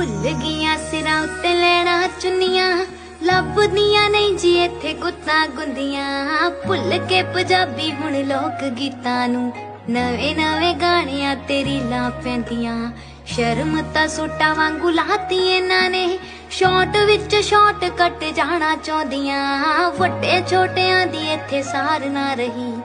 ਭੁੱਲ ਗਈਆਂ ਸਿਰਾਂ ਉੱਤੇ ਲੈਣਾ ਚੁੰਨੀਆਂ। ਲੱਭਦੀਆਂ ਨਹੀਂ ਜੀ ਇੱਥੇ ਗੁੱਤਾਂ ਗੁੰਦੀਆਂ। ਭੁੱਲ ਕੇ ਪੰਜਾਬੀ ਹੁਣ ਲੋਕ ਗੀਤਾਂ ਨੂੰ। ਨਵੇਂ ਨਵੇਂ ਗਾਣਿਆਂ ਤੇਰੀ ਲਾ ਪੈਂਦੀਆਂ। ਸ਼ਰਮ ਤਾਂ ਸੋਟਾ ਵਾਂਗੂ ਲਾਤੀ ਇਹਨਾਂ ਨੇ। ਸ਼ਾਰਟ ਵਿੱਚ ਸ਼ਾਰਟ ਕੱਟ ਜਾਣਾ ਚਾਹੁੰਦੀਆਂ। ਵੱਡੇ ਛੋਟਿਆਂ ਦੀ ਇੱਥੇ ਸਾਰ ਨਾ ਰਹੀ।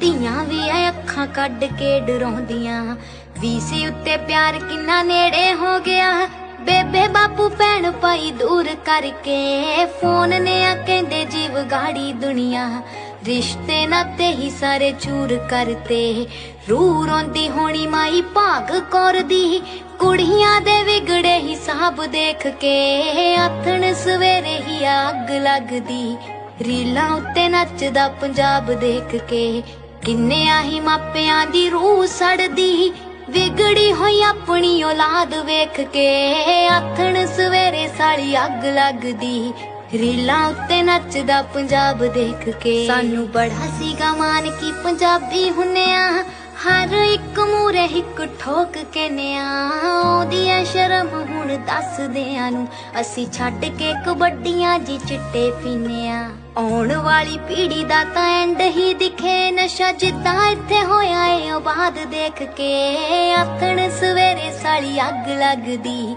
ਧੀਆਂ ਵੀ ਐ ਅੱਖਾਂ ਕੱਢ ਕੇ ਡਰਾਉਂਦੀਆਂ। ਵੀਸੀ ਉੱਤੇ ਪਿਆਰ ਕਿੰਨਾ ਨੇੜੇ ਹੋ ਗਿਆ। ਬੇਬੇ ਬਾਪੂ ਭੈਣ ਭਾਈ ਦੂਰ ਕਰਕੇ ਫੋਨ ਨੇ ਆ ਕਹਿੰਦੇ ਜੀਵ ਗਾੜੀ ਦੁਨੀਆ। ਰਿਸ਼ਤੇ ਨਾਤੇ ਹੀ ਸਾਰੇ ਚੂਰ ਕਰਤੇ। ਰੂਹ ਰੋਂਦੀ ਹੋਣੀ ਮਾਈ ਭਾਗ ਕੌਰ ਦੀ ਕੁੜੀਆਂ ਦੇ ਵਿਗੜੇ ਹਿਸਾਬ ਦੇਖ ਕੇ ਆਥਣ ਸਵੇਰੇ ਹੀ ਅੱਗ ਲੱਗਦੀ। ਰੀਲਾਂ ਉੱਤੇ ਨੱਚਦਾ ਪੰਜਾਬ ਦੇਖ ਕੇ। ਕਿੰਨੇ ਆਹੀ ਮਾਪਿਆਂ ਦੀ ਰੂਹ ਸੜਦੀ। ਵਿਗੜੀ ਹੋਈ ਆਪਣੀ ਔਲਾਦ ਵੇਖ ਕੇ ਆਥਣ ਸਵੇਰੇ ਸਾਲੀ ਅੱਗ ਲੱਗਦੀ। ਰੀਲਾਂ ਉੱਤੇ ਨੱਚਦਾ ਪੰਜਾਬ ਦੇਖ ਕੇ। ਸਾਨੂੰ ਬੜਾ ਸੀਗਾ ਮਾਨ ਕੀ ਪੰਜਾਬੀ ਹੁੰਨਿਆ। ਹਰ ਇੱਕ ਮੂਰੇ ਠੋਕ ਕੇ ਨਿਆ ਆਉਂਦੀ ਐ ਸ਼ਰਮ ਹੁਣ ਦੱਸਦਿਆਂ ਨੂੰ ਅਸੀਂ ਛੱਡ ਕੇ ਕਬੱਡੀਆਂ ਜੀ ਚਿੱਟੇ ਪੀਨਿਆ। ਆਉਣ ਵਾਲੀ ਪੀੜੀ ਦਾ ਤਾਂ ਐਂਡ ਹੀ ਦਿਖੇ ਨਸ਼ਾ, ਜਿੱਦਾਂ ਇੱਥੇ ਹੋਇਆ ਏ ਆਬਾਦ ਦੇਖ ਕੇ ਆਥਣ ਸਵੇਰੇ ਸਾਲੀ ਅੱਗ ਲੱਗਦੀ।